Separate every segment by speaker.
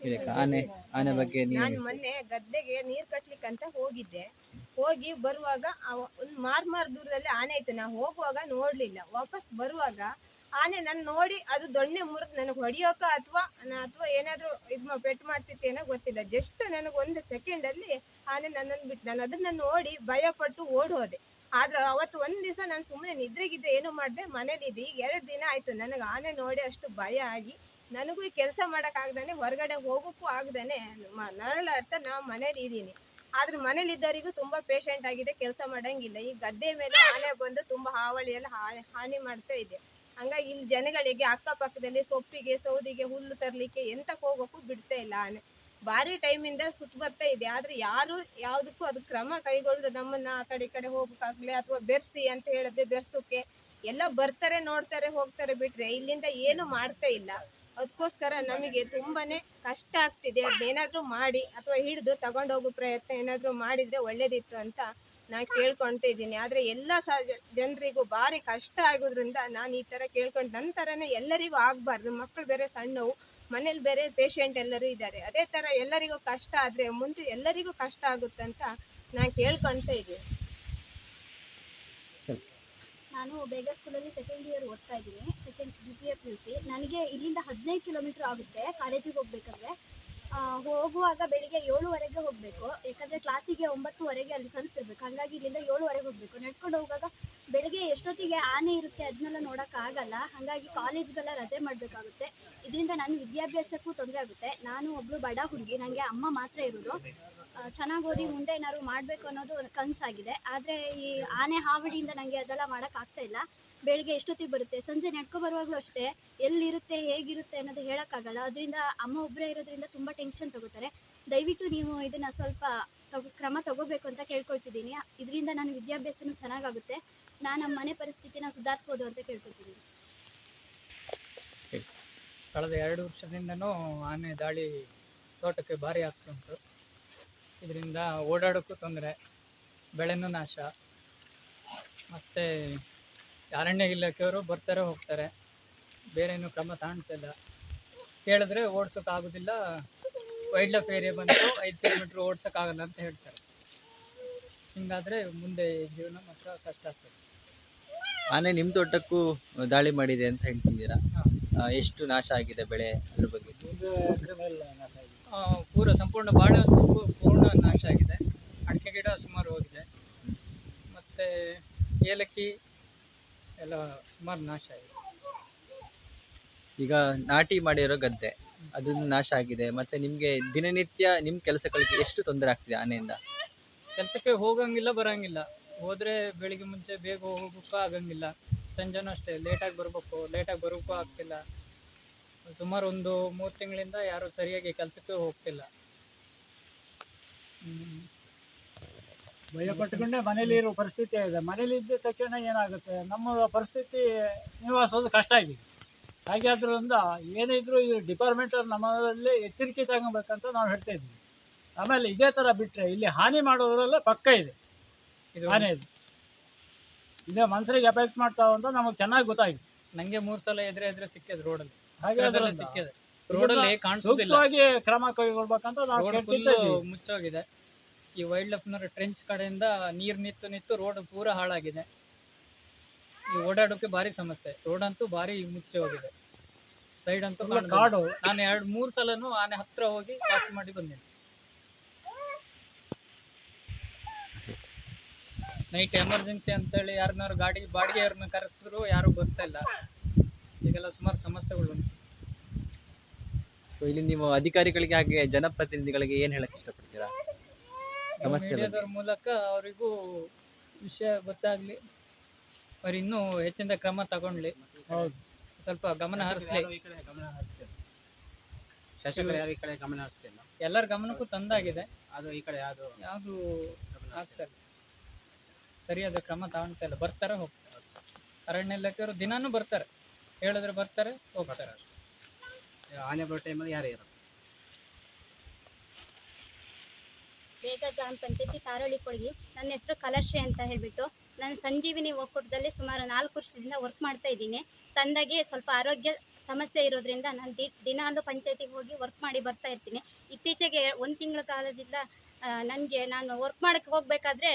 Speaker 1: ಇದಕ್ಕೆ ಆನೆ ಆನೆ ಬಗ್ಗೆ ನೀವು
Speaker 2: ನಾನು ಮೊನ್ನೆ ಗದ್ದೆಗೆ ನೀರ್ ಕಟ್ಲಿಕ್ಕೆ ಅಂತ ಹೋಗಿದ್ದೆ. ಹೋಗಿ ಬರುವಾಗ ಅವ- ಒಂದ್ ಮಾರ್ ಮಾರ್ ದೂರದಲ್ಲಿ ಆನೆ ಇತ್ತು. ನಾ ಹೋಗುವಾಗ ನೋಡ್ಲಿಲ್ಲ. ವಾಪಸ್ ಬರುವಾಗ ಆನೆ ನನ್ ನೋಡಿ ಅದು ದೊಣ್ಣೆ ಮುರಿದು ನನಗೆ ಹೊಡಿಯೋಕ ಅಥವಾ ಅಥವಾ ಏನಾದ್ರೂ ಇದ್ ಮಾ- ಪೆಟ್ಟು ಮಾಡ್ತಿತ್ತೇನೋ ಗೊತ್ತಿಲ್ಲ. ಜಸ್ಟ್ ನನಗೆ ಒಂದು ಸೆಕೆಂಡ್ ಅಲ್ಲಿ ಆನೆ ನನ್ನನ್ನು ಬಿಟ್ಟು ನಾನು ಅದನ್ನ ನೋಡಿ ಭಯ ಪಟ್ಟು ಓಡ್ ಹೋದೆ ಆದ್ರೆ ಅವತ್ತು ಒಂದ್ ದಿವಸ ನಾನು ಸುಮ್ಮನೆ ನಿದ್ರೆಗಿದ್ರೆ ಏನು ಮಾಡ್ದೆ ಮನೇಲಿ ಇದ್ದೆ ಈಗ ಎರಡು ದಿನ ಆಯ್ತು. ನನಗೆ ಆನೆ ನೋಡಿ ಅಷ್ಟು ಭಯ ಆಗಿ ನನಗೂ ಈ ಕೆಲಸ ಮಾಡಕ್ ಆಗ್ದಾನೆ, ಹೊರಗಡೆ ಹೋಗೋಕ್ಕೂ ಆಗದೇ ನರಳಾಡ್ತಾ ನಾ ಮನೇಲಿ ಇದ್ದೀನಿ. ಆದ್ರೆ ಮನೇಲಿ ಇದ್ದವರಿಗೂ ತುಂಬಾ ಪೇಷಂಟ್ ಆಗಿದೆ, ಕೆಲಸ ಮಾಡಂಗಿಲ್ಲ. ಈ ಗದ್ದೆ ಮೇಲೆ ಆನೆ ಬಂದು ತುಂಬಾ ಹಾವಳಿ ಎಲ್ಲ ಹಾನಿ ಮಾಡ್ತಾ ಇದೆ. ಹಂಗಾಗಿ ಇಲ್ಲಿ ಜನಗಳಿಗೆ ಅಕ್ಕಪಕ್ಕದಲ್ಲಿ ಸೊಪ್ಪಿಗೆ, ಸೌದಿಗೆ ಹುಲ್ಲು ತರಲಿಕ್ಕೆ ಎಂತಕ್ಕೆ ಹೋಗೋಕ್ಕೂ ಬಿಡ್ತಾ ಇಲ್ಲ ಆನೆ. ಭಾರಿ ಟೈಮಿಂದ ಸುತ್ತ ಬರ್ತಾ ಇದೆ. ಆದ್ರೆ ಯಾರು ಯಾವುದಕ್ಕೂ ಅದು ಕ್ರಮ ಕೈಗೊಳ್ಳ್ರೆ ನಮ್ಮನ್ನ ಆ ಕಡೆ ಈ ಕಡೆ ಹೋಗಕ್ಕಾಗ್ಲಿ ಅಥವಾ ಬೆರ್ಸಿ ಅಂತ ಹೇಳಿದ್ರೆ ಬೆರ್ಸೋಕೆ ಎಲ್ಲ ಬರ್ತಾರೆ, ನೋಡ್ತಾರೆ, ಹೋಗ್ತಾರೆ ಬಿಟ್ರೆ ಇಲ್ಲಿಂದ ಏನು ಮಾಡ್ತಾ ಇಲ್ಲ. ಅದಕ್ಕೋಸ್ಕರ ನಮಗೆ ತುಂಬಾನೇ ಕಷ್ಟ ಆಗ್ತಿದೆ. ಅದೇನಾದರೂ ಮಾಡಿ ಅಥವಾ ಹಿಡಿದು ತಗೊಂಡೋಗೋ ಪ್ರಯತ್ನ ಏನಾದರೂ ಮಾಡಿದ್ರೆ ಒಳ್ಳೇದಿತ್ತು ಅಂತ ನಾ ಕೇಳ್ಕೊಳ್ತಾ ಇದ್ದೀನಿ. ಆದ್ರೆ ಎಲ್ಲ ಸಹ ಜನರಿಗೂ ಭಾರಿ ಕಷ್ಟ ಆಗೋದ್ರಿಂದ ನಾನು ಈ ತರ ಕೇಳ್ಕೊಂಡು ನನ್ನ ತರನೇ ಎಲ್ಲರಿಗೂ ಆಗಬಾರ್ದು. ಮಕ್ಕಳು ಬೇರೆ ಸಣ್ಣವು, ಮನೇಲಿ ಬೇರೆ ಪೇಷಂಟ್ ಎಲ್ಲರೂ ಇದ್ದಾರೆ. ಅದೇ ತರ ಎಲ್ಲರಿಗೂ ಕಷ್ಟ ಆದ್ರೆ ಮುಂದೆ ಎಲ್ಲರಿಗೂ ಕಷ್ಟ ಆಗುತ್ತಂತ ನಾನು ಕೇಳ್ಕೊಳ್ತಾ ಇದ್ದೀನಿ.
Speaker 3: ನಾನು ಬೇಗ ಸ್ಕೂಲಲ್ಲಿ ಸೆಕೆಂಡ್ ಇಯರ್ ಓದ್ತಾ ಇದ್ದೀನಿ ಸೆಕೆಂಡ್ ದ್ವಿತೀಯ ಪಿ ಯು ಸಿ ನನಗೆ ಇಲ್ಲಿಂದ ಹದಿನೈದು ಕಿಲೋಮೀಟರ್ ಆಗುತ್ತೆ ಕಾಲೇಜಿಗೆ ಹೋಗ್ಬೇಕಾದ್ರೆ. ಹೋಗುವಾಗ ಬೆಳಿಗ್ಗೆ ಏಳುವರೆಗೆ ಹೋಗಬೇಕು, ಯಾಕಂದರೆ ಕ್ಲಾಸಿಗೆ ಒಂಬತ್ತುವರೆಗೆ ಅಲ್ಲಿ ತಲುಪಿರ್ಬೇಕು ಹಾಗಾಗಿ ಇಲ್ಲಿಂದ ಏಳುವರೆಗೆ ಹೋಗಬೇಕು. ನಡ್ಕೊಂಡು ಹೋಗುವಾಗ ಬೆಳಿಗ್ಗೆ ಎಷ್ಟೊತ್ತಿಗೆ ಆನೆ ಇರುತ್ತೆ ಅದನ್ನೆಲ್ಲ ನೋಡೋಕ್ಕಾಗಲ್ಲ ಹಾಗಾಗಿ ಕಾಲೇಜ್ಗೆಲ್ಲ ರಜೆ ಮಾಡಬೇಕಾಗುತ್ತೆ. ಇದರಿಂದ ನನ್ನ ವಿದ್ಯಾಭ್ಯಾಸಕ್ಕೂ ತೊಂದರೆ ಆಗುತ್ತೆ. ನಾನು ಒಬ್ಬಳು ಬಡ ಹುಡುಗಿ ನನಗೆ ಅಮ್ಮ ಮಾತ್ರ ಇರೋದು. ಚೆನ್ನಾಗಿ ಓದಿ ಮುಂದೆ ಏನಾದ್ರು ಮಾಡಬೇಕು ಅನ್ನೋದು ಕನಸಾಗಿದೆ. ಆದರೆ ಈ ಆನೆ ಹಾವಳಿಯಿಂದ ನನಗೆ ಅದೆಲ್ಲ ಮಾಡೋಕ್ಕಾಗ್ತಾ ಇಲ್ಲ. ಬೆಳಿಗ್ಗೆ ಎಷ್ಟೊತ್ತಿಗೆ ಬರುತ್ತೆ? ಸಂಜೆ ನಡ್ಕೊ ಬರುವಾಗಲೂ ಅಷ್ಟೇ. ಎಲ್ಲಿರುತ್ತೆ, ಹೇಗಿರುತ್ತೆ ಅನ್ನೋದು ಹೇಳೋಕ್ಕಾಗಲ್ಲ ಅದರಿಂದ ಅಮ್ಮ ಒಬ್ಬರೇ ಇರೋದ್ರಿಂದ ತುಂಬ ಟೆನ್ಷನ್ ತಗೋತಾರೆ. ದಯವಿಟ್ಟು ನೀವು ಇದನ್ನು ಸ್ವಲ್ಪ ತಗೋ, ಕ್ರಮ ತಗೋಬೇಕು ಅಂತ ಕೇಳ್ಕೊಳ್ತಿದ್ದೀನಿ. ಇದರಿಂದ ನನ್ನ ವಿದ್ಯಾಭ್ಯಾಸನೂ ಚೆನ್ನಾಗಾಗುತ್ತೆ. ನಾನು ನಮ್ಮ ಮನೆ ಪರಿಸ್ಥಿತಿನ ಸುಧಾರಿಸ್ಬೋದು ಅಂತ ಕೇಳ್ಕೊತೀನಿ.
Speaker 4: ಕಳೆದ ಎರಡು ವರ್ಷದಿಂದನೂ ಆನೆ ದಾಳಿ ತೋಟಕ್ಕೆ ಭಾರಿ ಆಗ್ತುಂಟು ಇದರಿಂದ ಓಡಾಡೋಕ್ಕೂ ತೊಂದರೆ, ಬೆಳೆನೂ ನಾಶ. ಮತ್ತು ಅರಣ್ಯ ಇಲಾಖೆಯವರು ಬರ್ತಾರೆ, ಹೋಗ್ತಾರೆ. ಬೇರೆ ಏನು ಕ್ರಮ ತಾಣ್ತಿಲ್ಲ ಕೇಳಿದ್ರೆ ಓಡ್ಸೋಕ್ಕಾಗೋದಿಲ್ಲ ವೈಲ್ಡ್ ಲೈಫ್ ಏರಿಯಾ ಬಂದು ಐದು ಕಿಲೋಮೀಟ್ರ್ ಓಡ್ಸೋಕ್ಕಾಗಲ್ಲ ಅಂತ ಹೇಳ್ತಾರೆ. ಹಿಂಗಾದರೆ ಮುಂದೆ ಜೀವನ ಮಾತ್ರ ಕಷ್ಟ ಆಗ್ತದೆ.
Speaker 1: ಆನೆ ನಿಮ್ಮ ತೋಟಕ್ಕೂ ದಾಳಿ ಮಾಡಿದೆ ಅಂತ ಹೇಳ್ತಿದ್ದೀರಾ? ಎಷ್ಟು ನಾಶ ಆಗಿದೆ ಬೆಳೆ ಅದ್ರ ಬಗ್ಗೆ?
Speaker 4: ಪೂರ ಸಂಪೂರ್ಣ ಬಾಳೆ ಪೂರ್ಣ ನಾಶ ಆಗಿದೆ. ಅಡಿಕೆ ಗಿಡ ಸುಮಾರು ಹೋಗಿದೆ. ಮತ್ತು ಏಲಕ್ಕಿ ಎಲ್ಲ ಸುಮಾರು ನಾಶ ಆಗಿದೆ.
Speaker 1: ಈಗ ನಾಟಿ ಮಾಡಿರೋ ಗದ್ದೆ ಅದನ್ನು ನಾಶ ಆಗಿದೆ. ಮತ್ತೆ ನಿಮಗೆ ದಿನನಿತ್ಯ ನಿಮ್ಮ ಕೆಲಸಗಳಿಗೆ ಎಷ್ಟು ತೊಂದರೆ ಆಗ್ತಿದೆ ಆನೆಯಿಂದ?
Speaker 4: ಕೆಲಸಕ್ಕೆ ಹೋಗಂಗಿಲ್ಲ ಬರಂಗಿಲ್ಲ. ಹೋದರೆ ಬೆಳಿಗ್ಗೆ ಮುಂಚೆ ಬೇಗ ಹೋಗೋಕ್ಕೂ ಆಗಂಗಿಲ್ಲ. ಸಂಜೆನೂ ಅಷ್ಟೇ ಲೇಟಾಗಿ ಬರಬೇಕು ಲೇಟಾಗಿ ಬರೋಕ್ಕೂ ಆಗ್ತಿಲ್ಲ. ಸುಮಾರು ಒಂದು ಮೂರು ತಿಂಗಳಿಂದ ಯಾರೂ ಸರಿಯಾಗಿ ಕೆಲಸಕ್ಕೆ ಹೋಗ್ತಿಲ್ಲ.
Speaker 5: ಭಯ ಪಟ್ಟುಕೊಂಡೇ ಮನೇಲಿ ಇರೋ ಪರಿಸ್ಥಿತಿ ಇದೆ ಮನೇಲಿ ಇದ್ದ ತಕ್ಷಣ ಏನಾಗುತ್ತೆ? ನಮ್ಮ ಪರಿಸ್ಥಿತಿ ನಿವಾಸೋದು ಕಷ್ಟ ಆಗಿದೆ. ಹಾಗೆ ಇದ್ರೂ ಈ ಡಿಪಾರ್ಟ್ಮೆಂಟ್ ನಮ್ಮಲ್ಲಿ ಎಚ್ಚರಿಕೆ ತಗೋಬೇಕಂತ ನಾವು ಹೇಳ್ತಾ ಆಮೇಲೆ ಇದೇ ಥರ ಬಿಟ್ಟರೆ ಇಲ್ಲಿ ಹಾನಿ ಮಾಡೋದ್ರಲ್ಲ ಪಕ್ಕ ಇದೆ.
Speaker 4: ಇದು
Speaker 5: ಆನೆ ಇದು. ಇದೇ ಮನ್ಸರಿಗೆ ಎಫೆಕ್ಟ್ ಮಾಡ್ತಾವ ಅಂತ ನಮಗೆ ಚೆನ್ನಾಗಿ ಗೊತ್ತಾಯ್ತು.
Speaker 4: ನಂಗೆ ಮೂರ್ ಸಲ ಎದುರೆ ಎದುರೆ ಸಿಕ್ಕಿದೆ ಅಲ್ಲಿ.
Speaker 5: ಹಾಗೆ
Speaker 4: ಅದರಲ್ಲಿ ಸಿಕ್ಕಿದೆ. ರೋಡಲ್ಲಿ ಕಾಣಿಸೋದಿಲ್ಲ.
Speaker 5: ಸೂಕ್ತವಾಗಿ ಕ್ರಮ ಕೈಗೊಳ್ಬೇಕಂತ ನಾವು
Speaker 4: ರೋಡ್
Speaker 5: ಕೇಳ್ತಿದ್ದ
Speaker 4: ಫುಲ್ಲು
Speaker 5: ಇದ್ವಿ.
Speaker 4: ಮುಚ್ಚೋಗಿದೆ. ಈ ವೈಲ್ಡ್ ಲೈಫ್ನವ್ರ ಟ್ರೆಂಚ್ ಕಡೆಯಿಂದ ನೀರ್ ನಿತ್ತು ನಿಂತು ರೋಡ್ ಪೂರ ಹಾಳಾಗಿದೆ. ಈ ಓಡಾಡೋಕೆ ಭಾರಿ ಸಮಸ್ಯೆ. ರೋಡ್ ಅಂತೂ ಭಾರಿ ಮುಚ್ಚಿ ಹೋಗಿದೆ. ಸೈಡ್ ಅಂತೂ
Speaker 5: ಕಾಡು.
Speaker 4: ನಾನು ಎರಡು ಮೂರು ಸಲನು ಆನೆ ಹತ್ರ ಹೋಗಿ ಪಾಸ್ ಮಾಡಿ ಬಂದಿನಿ ನೈಟ್ ಎಮರ್ಜೆನ್ಸಿ ಅಂತೇಳಿ ಯಾರನ್ನಾರು ಗಾಡಿ ಬಾಡಿಗೆ ಅವ್ರನ್ನ ಕರೆಸಿದ್ರು ಯಾರು ಬರ್ತಾ ಇಲ್ಲ. ಈಗೆಲ್ಲ ಸುಮಾರು ಸಮಸ್ಯೆಗಳು ಉಂಟು.
Speaker 1: ಸೊ ಇಲ್ಲಿ ನೀವು ಅಧಿಕಾರಿಗಳಿಗೆ ಹಾಗೆ ಜನಪ್ರತಿನಿಧಿಗಳಿಗೆ ಏನ್ ಹೇಳಕ್ ಇಷ್ಟಪಡ್ತೀರಾ? ಸಮಸ್ಯೆ.
Speaker 4: ಮೀಡಿಯಾದವ್ರ ಮೂಲಕ ಅವರಿಗೂ ವಿಷಯ ಗೊತ್ತಾಗ್ಲಿ. ಅವ್ರು ಇನ್ನೂ ಹೆಚ್ಚಿನ ಕ್ರಮ ತಗೊಂಡ್ಲಿ.
Speaker 5: ಹೌದು.
Speaker 4: ಸ್ವಲ್ಪ ಗಮನ ಹರಿಸ್ಲಿ.
Speaker 6: ಶಾಸಕರು ಯಾರು ಈ ಕಡೆ ಗಮನ ಹರಿಸ್ತಿಲ್ಲ?
Speaker 4: ಎಲ್ಲರ ಗಮನಕ್ಕೂ ತಂದಾಗಿದೆ.
Speaker 6: ಅದು ಈ ಕಡೆ ಯಾವುದು
Speaker 4: ಯಾವುದು ಸರಿಯಾದ ಕ್ರಮ ತಗೊಳ್ತಾ ಇಲ್ಲ. ಬರ್ತಾರೆ ಹೋಗ್ತಾರೆ. ಅರಣ್ಯ ಇಲಾಖೆಯವರು ದಿನಾನು ಬರ್ತಾರೆ. ಹೇಳಿದ್ರೆ ಬರ್ತಾರೆ ಹೋಗ್ತಾರೆ.
Speaker 6: ಆನೆ ಬರೋ ಟೈಮಲ್ಲಿ ಯಾರು ಇರೋದು
Speaker 3: ಬೇಗ ಗ್ರಾಮ ಪಂಚಾಯತಿ ತಾರೋಳಿ ಕೊಡಗಿ ನನ್ನ ಹೆಸರು ಕಲರ್ಶೆ ಅಂತ ಹೇಳ್ಬಿಟ್ಟು ನಾನು ಸಂಜೀವಿನಿ ಒಕ್ಕೂಟದಲ್ಲಿ ಸುಮಾರು ನಾಲ್ಕು ವರ್ಷದಿಂದ ವರ್ಕ್ ಮಾಡ್ತಾ ಇದ್ದೀನಿ. ತಂದಾಗೆ ಸ್ವಲ್ಪ ಆರೋಗ್ಯ
Speaker 7: ಸಮಸ್ಯೆ ಇರೋದ್ರಿಂದ ನಾನು ದಿ ದಿನಾಲು ಪಂಚಾಯತಿಗೆ ಹೋಗಿ ವರ್ಕ್ ಮಾಡಿ ಬರ್ತಾ ಇರ್ತೀನಿ. ಇತ್ತೀಚೆಗೆ ಒಂದು ತಿಂಗಳ ಕಾಲದಿಂದ ನನಗೆ ನಾನು ವರ್ಕ್ ಮಾಡೋಕ್ಕೆ ಹೋಗಬೇಕಾದ್ರೆ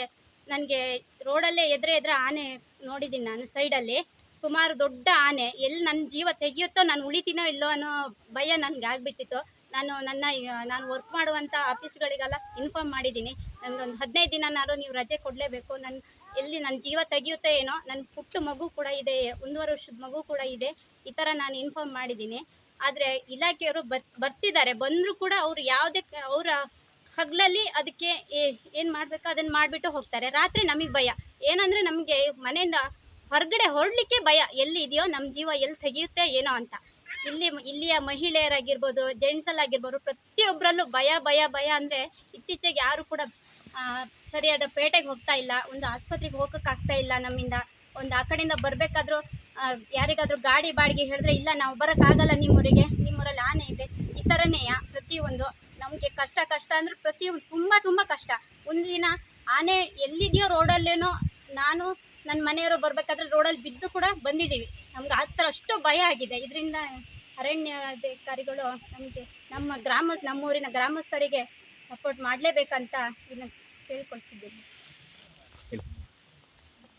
Speaker 7: ನನಗೆ ರೋಡಲ್ಲೇ ಎದುರೆ ಎದ್ರೆ ಆನೆ ನೋಡಿದ್ದೀನಿ ನಾನು ಸೈಡಲ್ಲಿ. ಸುಮಾರು ದೊಡ್ಡ ಆನೆ ಎಲ್ಲಿ ನನ್ನ ಜೀವ ತೆಗೆಯುತ್ತೋ, ನಾನು ಉಳಿತೀನೋ ಇಲ್ಲೋ ಅನ್ನೋ ಭಯ ನನಗೆ ಆಗಿಬಿಟ್ಟಿತ್ತು. ನಾನು ನನ್ನ, ನಾನು ವರ್ಕ್ ಮಾಡುವಂಥ ಆಫೀಸ್ಗಳಿಗೆಲ್ಲ ಇನ್ಫಾರ್ಮ್ ಮಾಡಿದ್ದೀನಿ ನನಗೊಂದು ಹದಿನೈದು ದಿನನಾದ್ರು ನೀವು ರಜೆ ಕೊಡಲೇಬೇಕು. ನನ್ನ ಎಲ್ಲಿ ನನ್ನ ಜೀವ ತೆಗಿಯುತ್ತೋ ಏನೋ ನನ್ನ ಪುಟ್ಟ ಮಗು ಕೂಡ ಇದೆ, ಒಂದೂವರೆ ವರ್ಷದ ಮಗು ಕೂಡ ಇದೆ, ಈ ಥರ ನಾನು ಇನ್ಫಾರ್ಮ್ ಮಾಡಿದ್ದೀನಿ ಆದರೆ ಇಲಾಖೆಯವರು ಬರ್, ಬರ್ತಿದ್ದಾರೆ. ಬಂದರೂ ಕೂಡ ಅವರು ಯಾವುದೇ ಅವರ ಹಗಲಲ್ಲಿ ಅದಕ್ಕೆ ಏನು ಮಾಡಬೇಕು? ಅದನ್ನು ಮಾಡಿಬಿಟ್ಟು ಹೋಗ್ತಾರೆ. ರಾತ್ರಿ ನಮಗೆ ಭಯ. ಏನಂದರೆ ನಮಗೆ ಮನೆಯಿಂದ ಹೊರಗಡೆ ಹೊರಡಲಿಕ್ಕೆ ಭಯ. ಎಲ್ಲಿ ಇದೆಯೋ ನಮ್ಮ ಜೀವ ಎಲ್ಲಿ ತೆಗೆಯುತ್ತೆ ಏನೋ ಅಂತ. ಇಲ್ಲಿ ಇಲ್ಲಿಯ ಮಹಿಳೆಯರಾಗಿರ್ಬೋದು ಜೆಂಟ್ಸಲ್ಲಾಗಿರ್ಬೋದು ಪ್ರತಿಯೊಬ್ಬರಲ್ಲೂ ಭಯ ಭಯ ಭಯ ಅಂದರೆ ಇತ್ತೀಚೆಗೆ ಯಾರು ಕೂಡ ಸರಿಯಾದ ಪೇಟೆಗೆ ಹೋಗ್ತಾ ಇಲ್ಲ. ಒಂದು ಆಸ್ಪತ್ರೆಗೆ ಹೋಗೋಕ್ಕಾಗ್ತಾ ಇಲ್ಲ ನಮ್ಮಿಂದ. ಒಂದು ಆ ಕಡೆಯಿಂದ ಬರಬೇಕಾದ್ರೂ ಯಾರಿಗಾದ್ರೂ ಗಾಡಿ ಬಾಡಿಗೆ ಹೇಳಿದ್ರೆ, ಇಲ್ಲ, ನಾವು ಬರೋಕ್ಕಾಗಲ್ಲ ನಿಮ್ಮೂರಿಗೆ. ನಿಮ್ಮೂರಲ್ಲಿ ಆನೆ ಇದೆ. ಈ ಥರನೇ ಪ್ರತಿಯೊಂದು ನಮಗೆ ಕಷ್ಟ ಕಷ್ಟ ಅಂದ್ರೆ ಪ್ರತಿ ತುಂಬ ತುಂಬ ಕಷ್ಟ. ಒಂದು ದಿನ ಆನೆ ಎಲ್ಲಿದೆಯೋ ರೋಡಲ್ಲೇನೋ ನಾನು ನನ್ನ ಮನೆಯವರು ಬರಬೇಕಾದ್ರೆ ರೋಡಲ್ಲಿ ಬಿದ್ದು ಕೂಡ ಬಂದಿದ್ದೀವಿ. ನಮ್ಗೆ ಆ ಥರ ಅಷ್ಟು ಭಯ ಆಗಿದೆ. ಇದರಿಂದ ಅರಣ್ಯಾಧಿಕಾರಿಗಳು ನಮಗೆ ನಮ್ಮ ಗ್ರಾಮ ನಮ್ಮೂರಿನ ಗ್ರಾಮಸ್ಥರಿಗೆ ಸಪೋರ್ಟ್ ಮಾಡಲೇಬೇಕಂತ ಇದನ್ನು ಕೇಳಿಕೊಳ್ತಿದ್ದೀನಿ.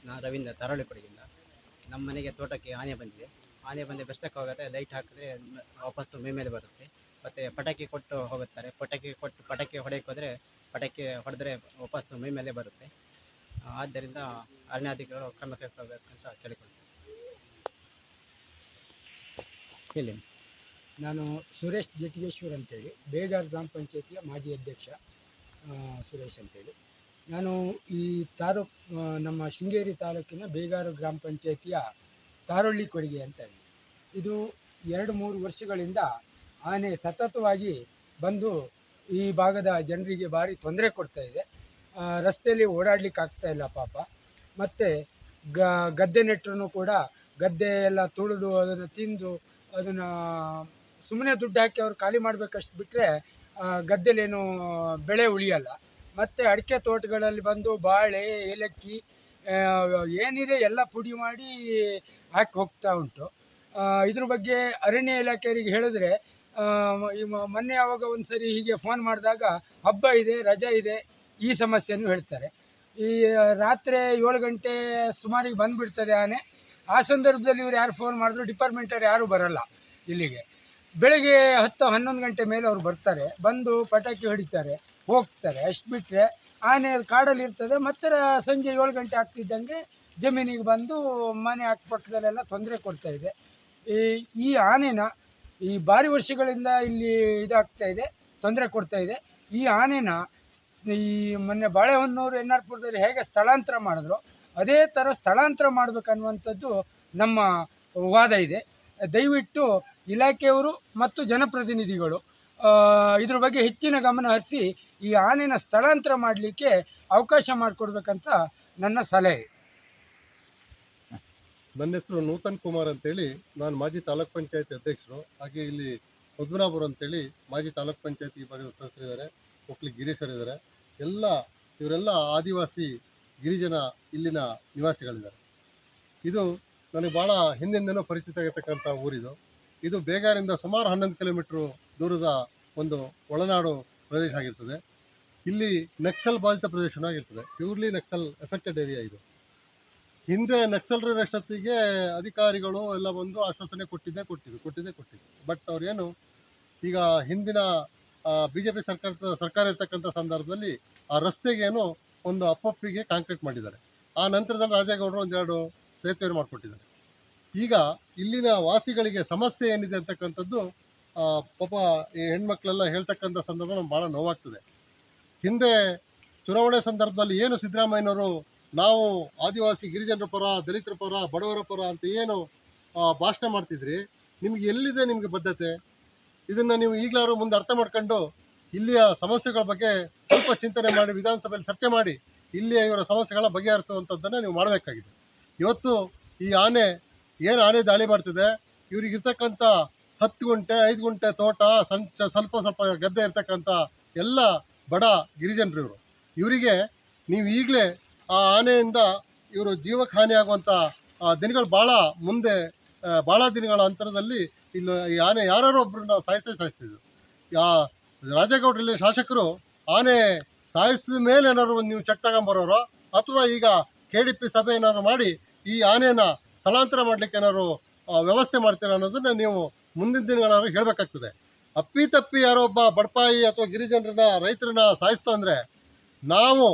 Speaker 6: ನಾನು ರವೀಂದ್ರ ತರಳಿಕೊಡಿಯಿಂದ ನಮ್ಮ ಮನೆಗೆ ತೋಟಕ್ಕೆ ಆನೆ ಬಂದಿದೆ. ಆನೆ ಬಂದು ಬೆರ್ಸಕ್ಕೆ ಹೋಗುತ್ತೆ ಲೈಟ್ ಹಾಕಿದ್ರೆ ವಾಪಸ್ಸು ಮೇ ಮೇಲೆ ಬರುತ್ತೆ. ಮತ್ತು ಪಟಾಕಿ ಕೊಟ್ಟು ಹೋಗುತ್ತಾರೆ. ಪಟಾಕಿ ಕೊಟ್ಟು ಪಟಾಕಿ ಹೊಡೆಯಕ್ಕೆ ಹೋದರೆ ಪಟಾಕಿ ಹೊಡೆದ್ರೆ ವಾಪಸ್ಸು ಮೈ ಮೇಲೆ ಬರುತ್ತೆ. ಆದ್ದರಿಂದ ಅರಣ್ಯಾಧಿಕಾರಿಗಳು ಕ್ರಮ ಅಂತ ಕೇಳಿಕೊಳ್ತೀನಿ.
Speaker 1: ಹೇಳಿ.
Speaker 8: ನಾನು ಸುರೇಶ್ ಜಟಿಗೇಶ್ವರ್ ಅಂತೇಳಿ ಬೇಗಾರ್ ಗ್ರಾಮ ಪಂಚಾಯತಿಯ ಮಾಜಿ ಅಧ್ಯಕ್ಷ ಸುರೇಶ್ ಅಂತೇಳಿ. ನಾನು ಈ ತಾಲೂಕ್ ನಮ್ಮ ಶೃಂಗೇರಿ ತಾಲೂಕಿನ ಬೇಗಾರು ಗ್ರಾಮ ಪಂಚಾಯತಿಯ ತಾರೊಳ್ಳಿ ಕೊಡುಗೆ ಅಂತ ಇದೆ ಇದು ಎರಡು ಮೂರು ವರ್ಷಗಳಿಂದ ಆನೆ ಸತತವಾಗಿ ಬಂದು ಈ ಭಾಗದ ಜನರಿಗೆ ಭಾರಿ ತೊಂದರೆ ಕೊಡ್ತಾ ಇದೆ. ರಸ್ತೆಯಲ್ಲಿ ಓಡಾಡ್ಲಿಕ್ಕೆ ಆಗ್ತಾ ಇಲ್ಲ ಪಾಪ. ಮತ್ತು ಗದ್ದೆ ನೆಟ್ಟರು ಕೂಡ ಗದ್ದೆ ಎಲ್ಲ ತುಳಿದು ಅದನ್ನು ತಿಂದು ಅದನ್ನು ಸುಮ್ಮನೆ ದುಡ್ಡು ಹಾಕಿ ಅವ್ರು ಖಾಲಿ ಮಾಡಬೇಕಷ್ಟು ಬಿಟ್ಟರೆ ಗದ್ದೆಲೇನು ಬೆಳೆ ಉಳಿಯಲ್ಲ. ಮತ್ತು ಅಡಿಕೆ ತೋಟಗಳಲ್ಲಿ ಬಂದು ಬಾಳೆ, ಏಲಕ್ಕಿ ಏನಿದೆ ಎಲ್ಲ ಪುಡಿ ಮಾಡಿ ಹಾಕಿ ಹೋಗ್ತಾ ಉಂಟು. ಇದ್ರ ಬಗ್ಗೆ ಅರಣ್ಯ ಇಲಾಖೆಯವರಿಗೆ ಹೇಳಿದ್ರೆ ಮೊನ್ನೆ ಯಾವಾಗ ಒಂದು ಸರಿ ಹೀಗೆ ಫೋನ್ ಮಾಡಿದಾಗ ಹಬ್ಬ ಇದೆ, ರಜಾ ಇದೆ, ಈ ಸಮಸ್ಯೆಯನ್ನು ಹೇಳ್ತಾರೆ. ಈ ರಾತ್ರಿ ಏಳು ಗಂಟೆ ಸುಮಾರಿಗೆ ಬಂದುಬಿಡ್ತದೆ ಆನೆ. ಆ ಸಂದರ್ಭದಲ್ಲಿ ಇವ್ರು ಯಾರು ಫೋನ್ ಮಾಡಿದ್ರು ಡಿಪಾರ್ಟ್ಮೆಂಟವ್ರು ಯಾರೂ ಬರಲ್ಲ ಇಲ್ಲಿಗೆ. ಬೆಳಿಗ್ಗೆ ಹತ್ತು, ಹನ್ನೊಂದು ಗಂಟೆ ಮೇಲೆ ಅವ್ರು ಬರ್ತಾರೆ, ಬಂದು ಪಟಾಕಿ ಹೊಡಿತಾರೆ, ಹೋಗ್ತಾರೆ ಅಷ್ಟು ಬಿಟ್ಟರೆ ಆನೆ ಕಾಡಲ್ಲಿ ಇರ್ತದೆ, ಮತ್ತೆ ಸಂಜೆ ಏಳು ಗಂಟೆ ಆಗ್ತಿದ್ದಂಗೆ ಜಮೀನಿಗೆ ಬಂದು ಮನೆ ಅಕ್ಕಪಕ್ಕದಲ್ಲೆಲ್ಲ ತೊಂದರೆ ಕೊಡ್ತಾಯಿದೆ ಈ ಆನೆನ ಈ ಭಾರಿ ವರ್ಷಗಳಿಂದ ಇಲ್ಲಿ ಇದಾಗ್ತಾ ಇದೆ, ತೊಂದರೆ ಕೊಡ್ತಾ ಇದೆ. ಈ ಆನೆನ ಈ ಮೊನ್ನೆ ಬಾಳೆಹೊನ್ನೂರು ಎನ್ ಆರ್ ಪುರದಲ್ಲಿ ಹೇಗೆ ಸ್ಥಳಾಂತರ ಮಾಡಿದ್ರು, ಅದೇ ಥರ ಸ್ಥಳಾಂತರ ಮಾಡಬೇಕನ್ನುವಂಥದ್ದು ನಮ್ಮ ವಾದ ಇದೆ. ದಯವಿಟ್ಟು ಇಲಾಖೆಯವರು ಮತ್ತು ಜನಪ್ರತಿನಿಧಿಗಳು ಇದ್ರ ಬಗ್ಗೆ ಹೆಚ್ಚಿನ ಗಮನ ಹರಿಸಿ ಈ ಆನೆನ ಸ್ಥಳಾಂತರ ಮಾಡಲಿಕ್ಕೆ ಅವಕಾಶ ಮಾಡಿಕೊಡ್ಬೇಕಂತ ನನ್ನ ಸಲಹೆ.
Speaker 9: ನನ್ನ ಹೆಸರು ನೂತನ್ ಕುಮಾರ್ ಅಂತೇಳಿ, ನಾನು ಮಾಜಿ ತಾಲೂಕ್ ಪಂಚಾಯತ್ ಅಧ್ಯಕ್ಷರು, ಹಾಗೆ ಇಲ್ಲಿ ಪದ್ಮನಾಭರು ಅಂತೇಳಿ ಮಾಜಿ ತಾಲೂಕ್ ಪಂಚಾಯತ್ ಈ ಭಾಗದ ಸದಸ್ಯರಿದ್ದಾರೆ, ಒಕ್ಕಲಿ ಗಿರೀಶರು ಇದ್ದಾರೆ. ಎಲ್ಲ, ಇವರೆಲ್ಲ ಆದಿವಾಸಿ ಗಿರಿಜನ ಇಲ್ಲಿನ ನಿವಾಸಿಗಳಿದ್ದಾರೆ. ಇದು ನನಗೆ ಭಾಳ ಹಿಂದಿಂದನೂ ಪರಿಚಿತ ಆಗಿರ್ತಕ್ಕಂಥ ಊರಿದು. ಇದು ಬೇಗಾರಿಂದ ಸುಮಾರು ಹನ್ನೊಂದು ಕಿಲೋಮೀಟ್ರು ದೂರದ ಒಂದು ಒಳನಾಡು ಪ್ರದೇಶ ಆಗಿರ್ತದೆ. ಇಲ್ಲಿ ನಕ್ಸಲ್ ಬಾಧಿತ ಪ್ರದೇಶನೂ ಆಗಿರ್ತದೆ. ಪ್ಯೂರ್ಲಿ ನಕ್ಸಲ್ ಎಫೆಕ್ಟೆಡ್ ಏರಿಯಾ ಇದು. ಹಿಂದೆ ನಕ್ಸಲರ ಅಧಿಕಾರಿಗಳು ಎಲ್ಲ ಬಂದು ಆಶ್ವಾಸನೆ ಕೊಟ್ಟಿದ್ದೆ ಕೊಟ್ಟಿದ್ದು ಕೊಟ್ಟಿದ್ದೆ ಕೊಟ್ಟಿದ್ದು. ಬಟ್ ಅವ್ರೇನು, ಈಗ ಹಿಂದಿನ ಬಿ ಜೆ ಪಿ ಸರ್ಕಾರ ಸರ್ಕಾರ ಇರ್ತಕ್ಕಂಥ ಸಂದರ್ಭದಲ್ಲಿ ಆ ರಸ್ತೆಗೇನು ಒಂದು ಅಪ್ಪಪ್ಪಿಗೆ ಕಾಂಕ್ರೀಟ್ ಮಾಡಿದ್ದಾರೆ. ಆ ನಂತರದಲ್ಲಿ ರಾಜೇಗೌಡರು ಒಂದೆರಡು ಸೇತುವೆ ಮಾಡಿಕೊಟ್ಟಿದ್ದಾರೆ. ಈಗ ಇಲ್ಲಿನ ವಾಸಿಗಳಿಗೆ ಸಮಸ್ಯೆ ಏನಿದೆ ಅಂತಕ್ಕಂಥದ್ದು ಪಾಪ ಈ ಹೆಣ್ಮಕ್ಳೆಲ್ಲ ಹೇಳ್ತಕ್ಕಂಥ ಸಂದರ್ಭ ನಮ್ಗೆ ಭಾಳ ನೋವಾಗ್ತದೆ. ಹಿಂದೆ ಚುನಾವಣೆ ಸಂದರ್ಭದಲ್ಲಿ ಏನು ಸಿದ್ದರಾಮಯ್ಯನವರು ನಾವು ಆದಿವಾಸಿ ಗಿರಿಜನರ ಪರ, ದಲಿತರ ಪರ, ಬಡವರ ಪರ ಅಂತ ಏನು ಭಾಷಣ ಮಾಡ್ತಿದ್ರಿ, ನಿಮ್ಗೆ ಎಲ್ಲಿದೆ ನಿಮಗೆ ಬದ್ಧತೆ? ಇದನ್ನು ನೀವು ಈಗಲಾದ್ರು ಮುಂದೆ ಅರ್ಥ ಮಾಡ್ಕೊಂಡು ಇಲ್ಲಿಯ ಸಮಸ್ಯೆಗಳ ಬಗ್ಗೆ ಸ್ವಲ್ಪ ಚಿಂತನೆ ಮಾಡಿ, ವಿಧಾನಸಭೆಯಲ್ಲಿ ಚರ್ಚೆ ಮಾಡಿ, ಇಲ್ಲಿಯ ಇವರ ಸಮಸ್ಯೆಗಳ ಬಗೆಹರಿಸುವಂಥದ್ದನ್ನು ನೀವು ಮಾಡಬೇಕಾಗಿದೆ. ಇವತ್ತು ಈ ಆನೆ, ಏನು ಆನೆ ದಾಳಿ ಮಾಡ್ತಿದೆ? ಇವರಿಗಿರ್ತಕ್ಕಂಥ ಹತ್ತು ಗುಂಟೆ, ಐದು ಗುಂಟೆ ತೋಟ ಸಣ್ಣ ಸ್ವಲ್ಪ ಸ್ವಲ್ಪ ಗದ್ದೆ ಇರ್ತಕ್ಕಂಥ ಎಲ್ಲ ಬಡ ಗಿರಿಜನರು ಇವರು ಇವರಿಗೆ ನೀವು ಈಗಲೇ ಆ ಆನೆಯಿಂದ ಇವರು ಜೀವಕ್ಕೆ ಹಾನಿಯಾಗುವಂಥ ದಿನಗಳು ಭಾಳ ಮುಂದೆ ಭಾಳ ದಿನಗಳ ಅಂತರದಲ್ಲಿ ಇಲ್ಲಿ, ಈ ಆನೆ ಯಾರು ಒಬ್ಬರನ್ನ ಸಾಯಿಸೇ ಸಾಯಿಸ್ತಿದ್ರು. ಯಾ ರಾಜೇಗೌಡರಲ್ಲಿ ಶಾಸಕರು ಆನೆ ಸಾಯಿಸಿದ ಮೇಲೆ ಏನಾದ್ರು ನೀವು ಚೆಕ್ ತಗೊಂಬರೋರೋ, ಅಥವಾ ಈಗ ಕೆ ಡಿ ಪಿ ಸಭೆ ಏನಾದ್ರು ಮಾಡಿ ಈ ಆನೆನ ಸ್ಥಳಾಂತರ ಮಾಡಲಿಕ್ಕೆ ಏನಾದ್ರು ವ್ಯವಸ್ಥೆ ಮಾಡ್ತೀರಾ ಅನ್ನೋದನ್ನ ನೀವು ಮುಂದಿನ ದಿನಗಳಾದ್ರೂ ಹೇಳಬೇಕಾಗ್ತದೆ. ಅಪ್ಪಿತಪ್ಪಿ ಯಾರೋ ಒಬ್ಬ ಬಡಪಾಯಿ ಅಥವಾ ಗಿರಿಜನರನ್ನ, ರೈತರನ್ನ ಸಾಯಿಸ್ತು ಅಂದರೆ ನಾವು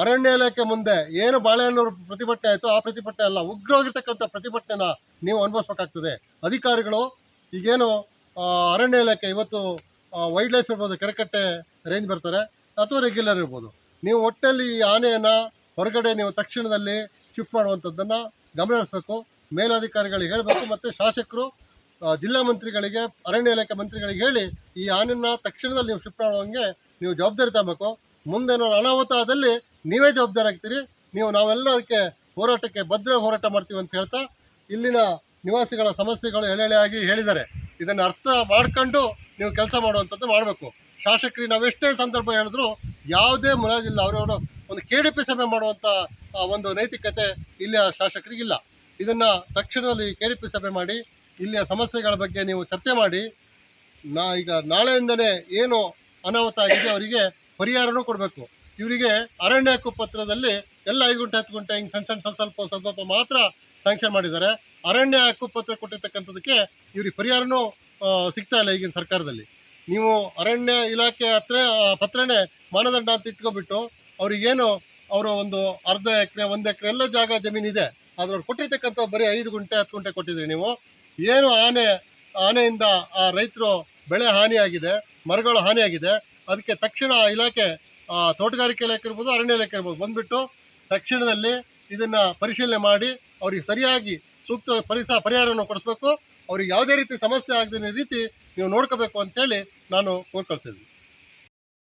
Speaker 9: ಅರಣ್ಯ ಇಲಾಖೆ ಮುಂದೆ ಏನು ಬಾಳೆಹಣ್ಣು ಪ್ರತಿಭಟನೆ ಆಯಿತು ಆ ಪ್ರತಿಭಟನೆ ಅಲ್ಲ, ಉಗ್ರವಾಗಿರ್ತಕ್ಕಂಥ ಪ್ರತಿಭಟನೆನ ನೀವು ಅನುಭವಿಸ್ಬೇಕಾಗ್ತದೆ. ಅಧಿಕಾರಿಗಳು ಈಗೇನು ಅರಣ್ಯ ಇಲಾಖೆ ಇವತ್ತು ವೈಲ್ಡ್ ಲೈಫ್ ಇರ್ಬೋದು, ಕೆರೆಕಟ್ಟೆ ರೇಂಜ್ ಬರ್ತಾರೆ, ಅಥವಾ ರೆಗ್ಯುಲರ್ ಇರ್ಬೋದು. ನೀವು ಒಟ್ಟಲ್ಲಿ ಈ ಆನೆಯನ್ನು ಹೊರಗಡೆ ನೀವು ತಕ್ಷಣದಲ್ಲಿ ಶಿಫ್ಟ್ ಮಾಡುವಂಥದ್ದನ್ನು ಗಮನಿಸಬೇಕು ಮೇಲಾಧಿಕಾರಿಗಳಿಗೆ ಹೇಳಬೇಕು ಮತ್ತು ಶಾಸಕರು ಜಿಲ್ಲಾ ಮಂತ್ರಿಗಳಿಗೆ ಅರಣ್ಯ ಇಲಾಖೆ ಮಂತ್ರಿಗಳಿಗೆ ಹೇಳಿ ಈ ಆನೆಯನ್ನು ತಕ್ಷಣದಲ್ಲಿ ನೀವು ಶಿಫ್ಟ್ ಮಾಡುವಂಗೆ ನೀವು ಜವಾಬ್ದಾರಿ ತಗೋಬೇಕು. ಮುಂದೆ ಅನಾಹುತ ಆದಲ್ಲಿ ನೀವೇ ಜವಾಬ್ದಾರಿ ಆಗ್ತೀರಿ. ನೀವು ನಾವೆಲ್ಲ ಅದಕ್ಕೆ ಹೋರಾಟಕ್ಕೆ ಭದ್ರ ಹೋರಾಟ ಮಾಡ್ತೀವಿ ಅಂತ ಹೇಳ್ತಾ ಇಲ್ಲಿನ ನಿವಾಸಿಗಳ ಸಮಸ್ಯೆಗಳು ಎಳೆ ಎಳೆಯಾಗಿ ಹೇಳಿದ್ದಾರೆ. ಇದನ್ನು ಅರ್ಥ ಮಾಡ್ಕೊಂಡು ನೀವು ಕೆಲಸ ಮಾಡುವಂಥದ್ದು ಮಾಡಬೇಕು. ಶಾಸಕರಿಗೆ ನಾವೆಷ್ಟೇ ಸಂದರ್ಭ ಹೇಳಿದ್ರು ಯಾವುದೇ ಮುಲಾಜಿಲ್ಲ ಅವರವರು ಒಂದು ಕೆ ಡಿ ಪಿ ಸಭೆ ಮಾಡುವಂಥ ಒಂದು ನೈತಿಕತೆ ಇಲ್ಲಿಯ ಶಾಸಕರಿಗಿಲ್ಲ. ಇದನ್ನು ತಕ್ಷಣದಲ್ಲಿ ಕೆ ಡಿ ಪಿ ಸಭೆ ಮಾಡಿ, ಇಲ್ಲಿಯ ಸಮಸ್ಯೆಗಳ ಬಗ್ಗೆ ನೀವು ಚರ್ಚೆ ಮಾಡಿ, ನಾ ಈಗ ನಾಳೆಯಿಂದಲೇ ಏನು ಅನಾಹುತ ಆಗಿದೆ ಅವರಿಗೆ ಪರಿಹಾರನೂ ಕೊಡಬೇಕು. ಇವರಿಗೆ ಅರಣ್ಯ ಹಕ್ಕುಪತ್ರದಲ್ಲಿ ಎಲ್ಲ ಐದು ಗುಂಟೆ ಹತ್ತು ಗುಂಟೆ ಹಿಂಗೆ ಸಣ್ಣ ಸಣ್ಣ, ಸ್ವಲ್ಪ ಸ್ವಲ್ಪ ಸ್ವಲ್ಪ ಮಾತ್ರ ಸ್ಯಾಂಕ್ಷನ್ ಮಾಡಿದ್ದಾರೆ. ಅರಣ್ಯ ಹಕ್ಕುಪತ್ರ ಕೊಟ್ಟಿರ್ತಕ್ಕಂಥದ್ದಕ್ಕೆ ಇವ್ರಿಗೆ ಪರಿಹಾರನೂ ಸಿಗ್ತಾ ಇಲ್ಲ ಈಗಿನ ಸರ್ಕಾರದಲ್ಲಿ. ನೀವು ಅರಣ್ಯ ಇಲಾಖೆ ಹತ್ರ ಪತ್ರನೇ ಮಾನದಂಡ ಅಂತ ಇಟ್ಕೊಬಿಟ್ಟು ಅವ್ರಿಗೇನು ಅವರು ಒಂದು ಅರ್ಧ ಎಕರೆ, ಒಂದು ಎಕರೆ ಎಲ್ಲ ಜಾಗ ಜಮೀನಿದೆ. ಆದ್ರೆ ಅವ್ರು ಕೊಟ್ಟಿರ್ತಕ್ಕಂಥ ಬರೀ ಐದು ಗುಂಟೆ, ಹತ್ತು ಗುಂಟೆ ಕೊಟ್ಟಿದ್ರಿ ನೀವು. ಏನು ಆನೆ, ಆನೆಯಿಂದ ಆ ರೈತರು ಬೆಳೆ ಹಾನಿಯಾಗಿದೆ, ಮರಗಳು ಹಾನಿಯಾಗಿದೆ. ಅದಕ್ಕೆ ತಕ್ಷಣ ಇಲಾಖೆ ತೋಟಗಾರಿಕೆ ಇಲಾಖೆ ಇರ್ಬೋದು, ಅರಣ್ಯ ಇಲಾಖೆ ಇರ್ಬೋದು ಬಂದ್ಬಿಟ್ಟು ತಕ್ಷಣದಲ್ಲಿ ಇದನ್ನ ಪರಿಶೀಲನೆ ಮಾಡಿ ಅವ್ರಿಗೆ ಸರಿಯಾಗಿ ಸೂಕ್ತ ಪರಿಸರ ಪರಿಹಾರವನ್ನು ಕೊಡಿಸ್ಬೇಕು. ಅವ್ರಿಗೆ ಯಾವುದೇ ರೀತಿ ಸಮಸ್ಯೆ ಆಗದ ರೀತಿ ನೀವು ನೋಡ್ಕೋಬೇಕು ಅಂತೇಳಿ ನಾನು ಕೋರ್ಕೊಳ್ತಿದ್ದೀನಿ